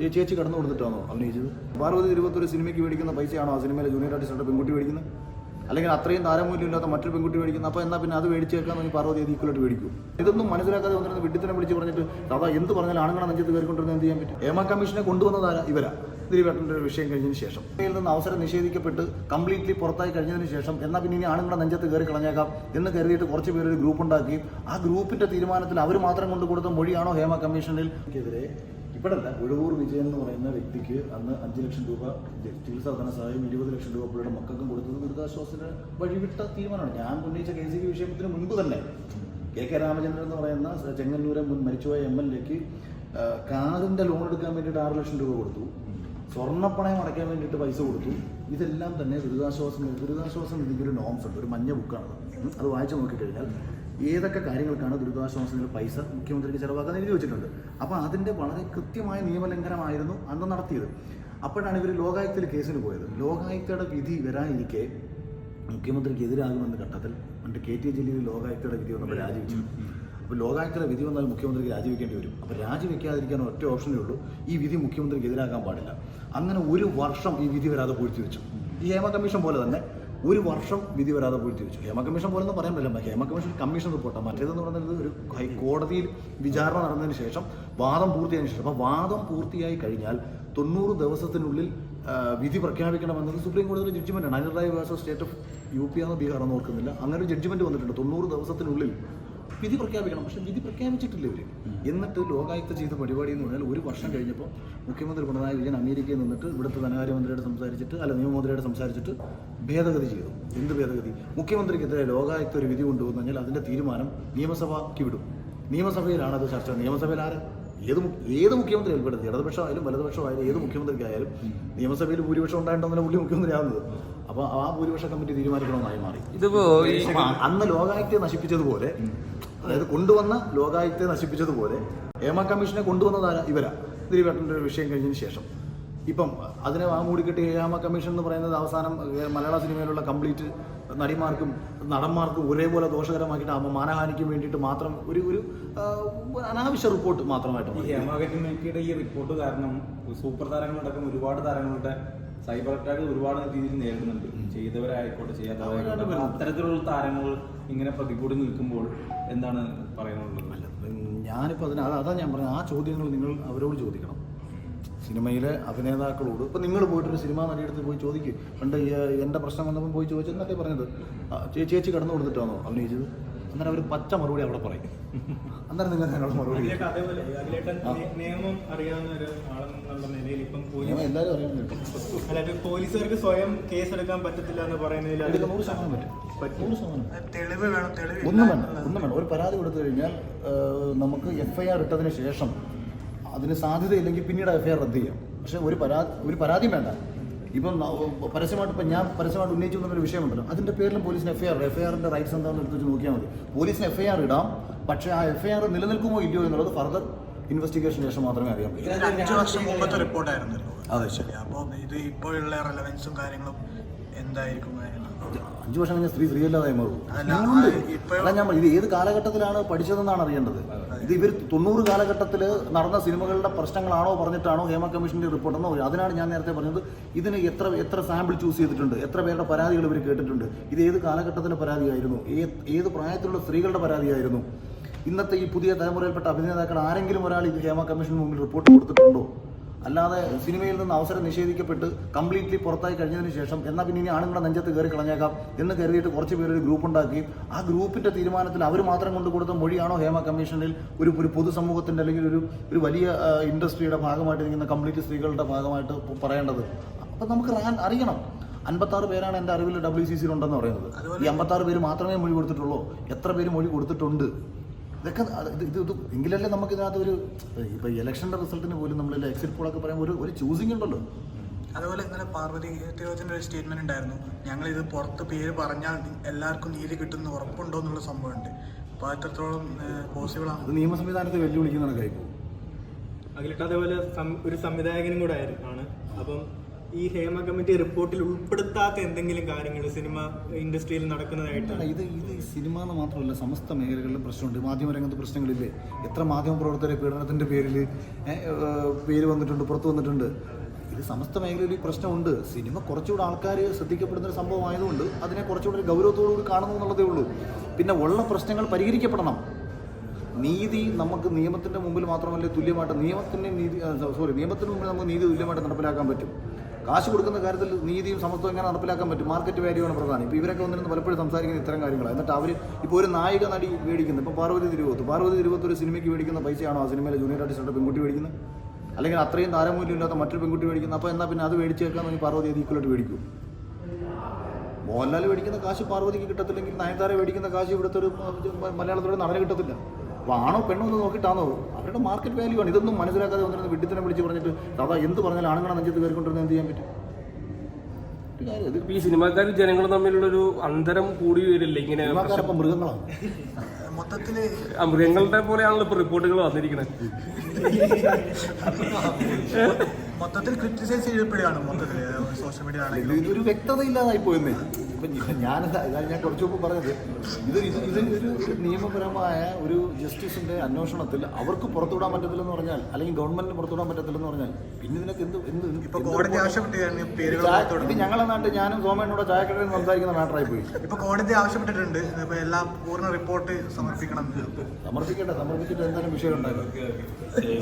ചേ- ചേച്ചി കടന്നു കൊടുത്തിട്ടാണോ അഭിനയിച്ചത്? പാർവതി തിരുവത്തൊരു സിനിമയ്ക്ക് മേടിക്കുന്ന പൈസയാണോ ആ സിനിമയിലെ ജൂനിയർ ആർട്ടിസ്റ്റുടെ പെൺകുട്ടി മേടിക്കുന്നത്? അല്ലെങ്കിൽ അത്രയും താരമൂല്യം ഇല്ലാത്ത മറ്റൊരു പെൺകുട്ടി മേടിക്കുന്നത്? അപ്പോൾ എന്നാൽ പിന്നെ അത് മേടിച്ചേക്കാൻ ഈ പാർവതി അത് ഈക്വലായിട്ട് മേടിക്കും. ഇതൊന്നും മനസ്സിലാക്കാതെ വന്നിരുന്ന വിഡിത്തനെ വിളിച്ച് പറഞ്ഞിട്ട് അതാ എന്ത് പറഞ്ഞാൽ ആണുങ്ങളെ നെഞ്ചത്ത് കയറിക്കൊണ്ടിരുന്ന എന്ത് ചെയ്യാൻ പറ്റും? ഹേമ കമ്മീഷനെ കൊണ്ടുവന്നതാരാ ഇവരാ. ദിലീപേട്ടന്റെ ഒരു വിഷയം കഴിഞ്ഞതിന് ശേഷം. ഇതിൽ നിന്ന് അവസരം നിഷേധിക്കപ്പെട്ട് കംപ്ലീറ്റ്ലി പുറത്തായി കഴിഞ്ഞതിന് ശേഷം എന്നാൽ പിന്നെ ഇനി ആണുങ്ങളെ നെഞ്ചത്ത് കയറി കളഞ്ഞേക്കാം എന്ന് കരുതിയിട്ട് കുറച്ച് പേര് ഒരു ഗ്രൂപ്പ് ഉണ്ടാക്കി. ആ ഗ്രൂപ്പിന്റെ തീരുമാനത്തിൽ അവർ മാത്രം കൊണ്ട് കൊടുത്ത മൊഴിയാണോ ഹേമ കമ്മീഷനിൽ? എതിരെ ഇവിടല്ല ഉഴവൂർ വിജയൻ എന്ന് പറയുന്ന വ്യക്തിക്ക് അന്ന് അഞ്ച് ലക്ഷം രൂപ ചികിത്സാ ധനസഹായം ഇരുപത് ലക്ഷം രൂപ പുള്ളിയുടെ മക്കൾക്കും കൊടുത്തത് ദുരിതാശ്വാസത്തിന് വഴിവിട്ട തീരുമാനമാണ്. ഞാൻ ഉന്നയിച്ച കെ സി വിഷയത്തിന് മുൻപ് തന്നെ കെ കെ രാമചന്ദ്രൻ എന്ന് പറയുന്ന ചെങ്ങന്നൂരെ മുൻ മരിച്ചുപോയ എം എൽ എക്ക് കാറിന്റെ ലോൺ എടുക്കാൻ വേണ്ടിയിട്ട് ആറ് ലക്ഷം രൂപ കൊടുത്തു. സ്വർണപ്പണയം അടയ്ക്കാൻ വേണ്ടിയിട്ട് പൈസ കൊടുത്തു. ഇതെല്ലാം തന്നെ ദുരിതാശ്വാസം ദുരിതാശ്വാസം ഇതിന്റെ ഒരു നോംസ് ഉണ്ട് ഒരു മഞ്ഞ ബുക്കാണ് അത് വായിച്ചു നോക്കിക്കഴിഞ്ഞാൽ ഏതൊക്കെ കാര്യങ്ങൾക്കാണ് ദുരിതാശ്വാസത്തിന് പൈസ മുഖ്യമന്ത്രിക്ക് ചിലവാക്കാൻ എഴുതി വെച്ചിട്ടുണ്ട്. അപ്പോൾ അതിന്റെ വളരെ കൃത്യമായ നിയമലംഘനമായിരുന്നു അന്ന് നടത്തിയത്. അപ്പോഴാണ് ഇവർ ലോകായുക്തയിൽ കേസിന് പോയത്. ലോകായുക്തയുടെ വിധി വരാനിരിക്കെ മുഖ്യമന്ത്രിക്ക് എതിരാകുമെന്ന ഘട്ടത്തിൽ പണ്ട് കെ ടി ജലീൽ ലോകായുക്തയുടെ വിധി വന്നപ്പോൾ രാജിവെച്ചു. അപ്പോൾ ലോകായുക്തയുടെ വിധി വന്നാൽ മുഖ്യമന്ത്രിക്ക് രാജിവെക്കേണ്ടി വരും. അപ്പോൾ രാജിവെക്കാതിരിക്കാൻ ഒറ്റ ഓപ്ഷനേ ഉള്ളൂ. ഈ വിധി മുഖ്യമന്ത്രിക്ക് എതിരാകാൻ പാടില്ല. അങ്ങനെ ഒരു വർഷം ഈ വിധി വരാതെ പൂഴ്ത്തി വെച്ചു ഈ ഹേമ കമ്മീഷൻ പോലെ തന്നെ ഒരു വർഷം വിധി വരാതെ പൂഴ്ത്തി വെച്ചു ഹേമ കമ്മീഷൻ പോലെ ഒന്നും പറയാൻ പറ്റില്ല. ഹേമ കമ്മീഷൻ കമ്മീഷൻ റിപ്പോർട്ടാണ് മറ്റേതെന്ന് പറയുന്നത് ഒരു ഹൈക്കോടതിയിൽ വിചാരണ നടന്നതിന് ശേഷം വാദം പൂർത്തിയായതിനു ശേഷം. അപ്പോൾ വാദം പൂർത്തിയായി കഴിഞ്ഞാൽ തൊണ്ണൂറ് ദിവസത്തിനുള്ളിൽ വിധി പ്രഖ്യാപിക്കണമെന്നത് സുപ്രീം കോടതിയിലെ ജഡ്ജ്മെന്റാണ് Anil Rai versus state of U P ആണോ ബീഹാർ ആണോ ഓർക്കുന്നില്ല. അങ്ങനെ ഒരു ജഡ്ജ്മെന്റ് വന്നിട്ടുണ്ട്. തൊണ്ണൂറ് ദിവസത്തിനുള്ളിൽ വിധി പ്രഖ്യാപിക്കണം. പക്ഷെ വിധി പ്രഖ്യാപിച്ചിട്ടില്ല ഇവർ എന്നിട്ട് ലോകായുക്ത ചെയ്ത പരിപാടി എന്ന് പറഞ്ഞാൽ ഒരു വർഷം കഴിഞ്ഞപ്പോൾ മുഖ്യമന്ത്രി പിണറായി വിജയൻ അമേരിക്കയിൽ നിന്നിട്ട് ഇവിടുത്തെ ധനകാര്യമന്ത്രിയോട് സംസാരിച്ചിട്ട് അല്ല നിയമമന്ത്രിയോട് സംസാരിച്ചിട്ട് ഭേദഗതി ചെയ്തു. എന്ത് ഭേദഗതി? മുഖ്യമന്ത്രിക്കെതിരെ ലോകായുക്ത ഒരു വിധി കൊണ്ടുവന്നു കഴിഞ്ഞാൽ അതിന്റെ തീരുമാനം നിയമസഭയ്ക്ക് വിടും. നിയമസഭയിലാണ് അത് ചർച്ച. നിയമസഭയിൽ ആര്? ഏത് ഏത് മുഖ്യമന്ത്രി ഉൾപ്പെടുത്തി ഇടതുപക്ഷമായാലും വലതുപക്ഷമായാലും ഏത് മുഖ്യമന്ത്രിക്കായാലും നിയമസഭയിൽ ഭൂരിപക്ഷം ഉണ്ടായിട്ടൊന്നല്ല പുള്ളി മുഖ്യമന്ത്രിയാകുന്നത് അപ്പൊ അപ്പോൾ ആ ഭൂരിപക്ഷ കമ്മിറ്റി തീരുമാനിക്കണമെന്നായി മാറി. ഇതിപ്പോ അന്ന് ലോകായുക്തയെ നശിപ്പിച്ചതുപോലെ അതായത് കൊണ്ടുവന്ന ലോകായുക്തയെ നശിപ്പിച്ചതുപോലെ ഹേമ കമ്മീഷനെ കൊണ്ടുവന്നതാരാ ഇവരാ ദിലീപേട്ടന്റെ ഒരു വിഷയം കഴിഞ്ഞതിന് ശേഷം ഇപ്പം അതിനെ ആ മൂടിക്കെട്ടി ഹേമ കമ്മീഷൻ എന്ന് പറയുന്നത് അവസാനം മലയാള സിനിമയിലുള്ള കംപ്ലീറ്റ് നടിമാർക്കും നടന്മാർക്കും ഒരേപോലെ ദോഷകരമാക്കിയിട്ട് അമ്മ മാനഹാനിക്കും വേണ്ടിയിട്ട് മാത്രം ഒരു ഒരു അനാവശ്യ റിപ്പോർട്ട് മാത്രമായിട്ട് ഈ. ഹേമ ഈ റിപ്പോർട്ട് കാരണം സൂപ്പർ താരങ്ങളടക്കം ഒരുപാട് താരങ്ങളുടെ സൈബർ അറ്റാക്ക് ഒരുപാട് രീതിയിൽ നേരിടുന്നുണ്ട്. ചെയ്തവരായിക്കോട്ടെ ചെയ്യാത്തവരായിക്കോട്ടെ. അത്തരത്തിലുള്ള താരങ്ങൾ ഇങ്ങനെ പ്രതികൂടി നിൽക്കുമ്പോൾ എന്താണ് പറയാനുള്ളത്? ഞാനിപ്പോൾ അതിന് അതാ ഞാൻ പറഞ്ഞത്. ആ ചോദ്യങ്ങൾ നിങ്ങൾ അവരോട് ചോദിക്കണം. സിനിമയിലെ അഭിനേതാക്കളോട് ഇപ്പം നിങ്ങൾ പോയിട്ടൊരു സിനിമാ നടിയെടുത്ത് പോയി ചോദിക്കും. പണ്ട് എന്റെ പ്രശ്നം വന്നപ്പോൾ പോയി ചോദിച്ചെന്നല്ലേ പറഞ്ഞത്. ചേച്ചി കടന്നു കൊടുത്തിട്ടാണോ അഭിനയിച്ചത്? അന്നേരം അവർ പച്ച മറുപടി അവിടെ പറയും. അന്നേരം നിങ്ങൾ അതിനുള്ള മറുപടി നിയമം അറിയാവുന്ന ഒരു ആളെന്നുള്ള നിലയിൽ ഇപ്പം എല്ലാവരും അറിയുന്നുണ്ട് കേട്ടോ അല്ലാതെ പോലീസുകാർക്ക് സ്വയം കേസെടുക്കാൻ പറ്റത്തില്ല എന്ന് പറയുന്നതിൽ അത് എടുക്കാൻ നൂറ് ശതമാനം പറ്റും. നൂറ് ശതമാനം തെളിവ് വേണം തെളിവ് ഒന്നും വേണ്ട ഒന്നും വേണം ഒരു പരാതി കൊടുത്തു കഴിഞ്ഞാൽ നമുക്ക് എഫ് ഐ ആർ ഇട്ടതിന് ശേഷം അതിന് സാധ്യതയില്ലെങ്കിൽ പിന്നീട് എഫ് ഐ ആർ റദ്ദ് ചെയ്യാം. പക്ഷേ ഒരു പരാതി ഒരു പരാതിയും വേണ്ട. ഇപ്പം പരസ്യമായിട്ട് ഇപ്പം ഞാൻ പരസ്യമായിട്ട് ഉന്നയിച്ചു എന്നൊരു വിഷയമുണ്ടല്ലോ. അതിന്റെ പേരിലും പോലീസിന് എഫ് ഐ ആർ എഫ് ഐ ആറിന്റെ റൈറ്റ്സ് എന്താണെന്ന് എടുത്ത് വെച്ച് നോക്കിയാൽ മതി. പോലീസിന് എഫ് ഐ ആർ ഇടാം. പക്ഷേ ആ എഫ്ഐആർ നിലനിൽക്കുമോ ഇല്ലയോ എന്നുള്ളത് ഫർദർ ഇൻവെസ്റ്റിഗേഷൻ ശേഷം മാത്രമേ അറിയാൻ പറ്റൂ. അഞ്ചു വർഷം മുമ്പത്തെ റിപ്പോർട്ടായിരുന്നു അതെ ശരി. അപ്പോൾ ഇത് ഇപ്പോഴുള്ള റെലവൻസും കാര്യങ്ങളും എന്തായിരിക്കും? അഞ്ചു വർഷം കഴിഞ്ഞ സ്ത്രീ സ്ത്രീയല്ലാതായി മാറും. അല്ല, ഞാൻ ഇത് ഏത് കാലഘട്ടത്തിലാണ് പഠിച്ചതെന്നാണ് അറിയേണ്ടത്? ഇത് ഇവർ തൊണ്ണൂറ് കാലഘട്ടത്തിൽ നടന്ന സിനിമകളുടെ പ്രശ്നങ്ങളാണോ പറഞ്ഞിട്ടാണോ ഹേമ കമ്മീഷന്റെ റിപ്പോർട്ട് എന്നോ അതിനാണ് ഞാൻ നേരത്തെ പറഞ്ഞത് ഇതിന് എത്ര എത്ര സാമ്പിൾ ചൂസ് ചെയ്തിട്ടുണ്ട് എത്ര പേരുടെ പരാതികൾ ഇവർ കേട്ടിട്ടുണ്ട് ഇത് ഏത് കാലഘട്ടത്തിലെ പരാതിയായിരുന്നു ഏത് പ്രായത്തിലുള്ള സ്ത്രീകളുടെ പരാതിയായിരുന്നു. ഇന്നത്തെ ഈ പുതിയ തലമുറയിൽപ്പെട്ട അഭിനേതാക്കൾ ആരെങ്കിലും ഒരാൾ ഇത് ഹേമ കമ്മീഷന് മുമ്പിൽ റിപ്പോർട്ട് കൊടുത്തിട്ടുണ്ടോ? അല്ലാതെ സിനിമയിൽ നിന്ന് അവസരം നിഷേധിക്കപ്പെട്ട് കംപ്ലീറ്റ്ലി പുറത്തായി കഴിഞ്ഞതിന് ശേഷം എന്നാൽ പിന്നെ ഇനി ആണുങ്ങളുടെ നെഞ്ചത്ത് കയറി കളഞ്ഞേക്കാം എന്ന് കരുതിയിട്ട് കുറച്ച് പേരൊരു ഗ്രൂപ്പ് ഉണ്ടാക്കി ആ ഗ്രൂപ്പിന്റെ തീരുമാനത്തിൽ അവർ മാത്രം കൊണ്ട് കൊടുത്ത മൊഴിയാണോ ഹേമ കമ്മീഷനിൽ ഒരു ഒരു പൊതുസമൂഹത്തിന്റെ അല്ലെങ്കിൽ ഒരു ഒരു വലിയ ഇൻഡസ്ട്രിയുടെ ഭാഗമായിട്ട് നിൽക്കുന്ന കംപ്ലീറ്റ് സ്ത്രീകളുടെ ഭാഗമായിട്ട് പറയേണ്ടത്? അപ്പം നമുക്ക് അറിയണം. അൻപത്താറ് പേരാണ് എന്റെ അറിവിൽ ഡബ്ല്യു സി സിയിൽ ഉണ്ടെന്ന് പറയുന്നത്. ഈ അമ്പത്താറ് പേര് മാത്രമേ മൊഴി കൊടുത്തിട്ടുള്ളൂ. എത്ര പേര് മൊഴി കൊടുത്തിട്ടുണ്ട്? ഇതൊക്കെ ഇത് ഇത് എങ്കിലല്ലേ നമുക്ക് ഇതിനകത്ത് ഒരു ഇപ്പൊ ഇലക്ഷന്റെ റിസൾട്ടിന് പോലും നമ്മൾ എക്സിറ്റ് പോളൊക്കെ പറയുമ്പോൾ ഒരു ഒരു ചൂസിങ് ഉണ്ടല്ലോ. അതുപോലെ ഇന്നലെ പാർവതി തിരുവച്ചന്റെ ഒരു സ്റ്റേറ്റ്മെന്റ് ഉണ്ടായിരുന്നു. ഞങ്ങൾ ഇത് പുറത്ത് പേര് പറഞ്ഞാൽ എല്ലാവർക്കും നീതി കിട്ടുന്ന ഉറപ്പുണ്ടോ എന്നുള്ള സംഭവമുണ്ട്. അപ്പോൾ എത്രത്തോളം പോസിബിൾ ആണ് നിയമ സംവിധാനത്തെ വെല്ലുവിളിക്കുന്നതാണ് കഴിക്കും അതിലിട്ട് അതേപോലെ ഒരു സംവിധായകനും കൂടെ ആയിരുന്നു. ആണ്. അപ്പം ഈ ഹേമ കമ്മിറ്റി റിപ്പോർട്ടിൽ ഉൾപ്പെടുത്താത്ത എന്തെങ്കിലും കാര്യങ്ങൾ സിനിമ ഇൻഡസ്ട്രിയിൽ നടക്കുന്നതായിട്ട് ഇത് ഇത് സിനിമ എന്ന് മാത്രമല്ല സമസ്ത മേഖലകളിലും പ്രശ്നമുണ്ട്. മാധ്യമരംഗത്ത് പ്രശ്നങ്ങളില്ലേ? എത്ര മാധ്യമ പ്രവർത്തകരെ പീഡനത്തിന്റെ പേരിൽ പേര് വന്നിട്ടുണ്ട് പുറത്തു വന്നിട്ടുണ്ട്? ഇത് സമസ്ത മേഖലയിൽ പ്രശ്നമുണ്ട്. സിനിമ കുറച്ചുകൂടെ ആൾക്കാർ ശ്രദ്ധിക്കപ്പെടുന്ന ഒരു സംഭവമായതുകൊണ്ട് അതിനെ കുറച്ചുകൂടെ ഒരു ഗൗരവത്തോടുകൂടി കാണുന്നു എന്നുള്ളതേ ഉള്ളൂ. പിന്നെ ഉള്ള പ്രശ്നങ്ങൾ പരിഹരിക്കപ്പെടണം. നീതി നമുക്ക് നിയമത്തിന്റെ മുമ്പിൽ മാത്രമല്ല തുല്യമായിട്ട് നിയമത്തിന്റെ നീതി സോറി നിയമത്തിന് മുമ്പിൽ നമുക്ക് നീതി തുല്യമായിട്ട് നടപ്പിലാക്കാൻ പറ്റും. കാശ് കൊടുക്കുന്ന കാര്യത്തിൽ നീതിയും സമത്വം എങ്ങനെ നടപ്പിലാക്കാൻ പറ്റും? മാർക്കറ്റ് വാല്യൂ പ്രധാനം. ഇപ്പോൾ ഇവരൊക്കെ വന്നിരുന്ന് പലപ്പോഴും സംസാരിക്കുന്ന ഇത്തരം കാര്യങ്ങളാണ് എന്നിട്ട് അവർ ഇപ്പോൾ ഒരു നായിക നടി മേടിക്കുന്നത് ഇപ്പോൾ പാർവതി തിരുവോത്ത്. പാർവതി തിരുവോത്ത് ഒരു സിനിമയ്ക്ക് മേടിക്കുന്ന പൈസയാണോ ആ സിനിമയിലെ ജൂനിയർ ആർട്ടിസ്റ്റുടെ പെൺകുട്ടി മേടിക്കുന്നത്? അല്ലെങ്കിൽ അത്രയും താരമൂല്യം ഇല്ലാത്ത മറ്റൊരു പെൺകുട്ടി മേടിക്കുന്നത് അപ്പോൾ എന്നാൽ പിന്നെ അത് മേടിച്ച് വെക്കാൻ പാർവതി അത് ഈക്വലായിട്ട് മേടിക്കും. മോഹൻലാൽ മേടിക്കുന്ന കാശ് പാർവതിക്ക് കിട്ടത്തില്ലെങ്കിൽ നയൻതാര മേടിക്കുന്ന കാശ് ഇവിടുത്തെ ഒരു മലയാളത്തിലൂടെ നടന് കിട്ടത്തില്ല. അപ്പോൾ ആണോ പെണ്ണോ എന്ന് നോക്കിയിട്ടാണോ അവരുടെ മാർക്കറ്റ് വാല്യൂ ആണ്. ഇതൊന്നും മനസ്സിലാക്കാതെ വന്നിരുന്ന വിഡ്ഢിത്തിനെ വിളിച്ച് പറഞ്ഞിട്ട് അതാ എന്ത് പറഞ്ഞാലും ആണുങ്ങളെ നെഞ്ചത്ത് കയറിക്കൊണ്ടിരുന്ന എന്ത് ചെയ്യാൻ പറ്റും? ഒരു ഈ സിനിമാക്കാരും ജനങ്ങളും തമ്മിലുള്ളൊരു അന്തരം കൂടി വരില്ല? ഇങ്ങനെ മൊത്തത്തിൽ മൃഗങ്ങളാണ്. മൊത്തത്തിൽ ആ, മൃഗങ്ങളുടെ പോലെയാണല്ലോ ഇപ്പൊ റിപ്പോർട്ടുകൾ വന്നിരിക്കുന്നത് മൊത്തത്തിൽ ക്രിറ്റിസൈസ് ചെയ്യപ്പെടുകയാണ് മൊത്തത്തിൽ സോഷ്യൽ മീഡിയ ആണെങ്കിൽ ഇതൊരു വ്യക്തത ഇല്ലാതായി പോയെന്നേ ഇപ്പം ഞാനെന്താ ഇതാണ് ഞാൻ കുറച്ച് മുമ്പ് പറഞ്ഞത് ഇത് ഇത് ഇത് ഒരു നിയമപരമായ ഒരു ജസ്റ്റിസിന്റെ അന്വേഷണത്തിൽ അവർക്ക് പുറത്തുവിടാൻ പറ്റത്തില്ലെന്ന് പറഞ്ഞാൽ അല്ലെങ്കിൽ ഗവൺമെന്റിന് പുറത്തുവിടാൻ പറ്റത്തില്ലെന്ന് പറഞ്ഞാൽ പിന്നെ ഇതിനൊക്കെ എന്ത് എന്ത്. ഇത് ഞങ്ങളെ നാട്ടിൽ ഞാനും സോമേനോട് ചായക്കടയിൽ സംസാരിക്കുന്ന മാറ്ററായി പോയി ഇപ്പൊ കോടതി ആവശ്യപ്പെട്ടിട്ടുണ്ട് എല്ലാ പൂർണ റിപ്പോർട്ട് സമർപ്പിക്കണം. സമർപ്പിക്കട്ടെ സമർപ്പിച്ചിട്ട് എന്തായാലും വിഷയം ഉണ്ടായിരുന്നു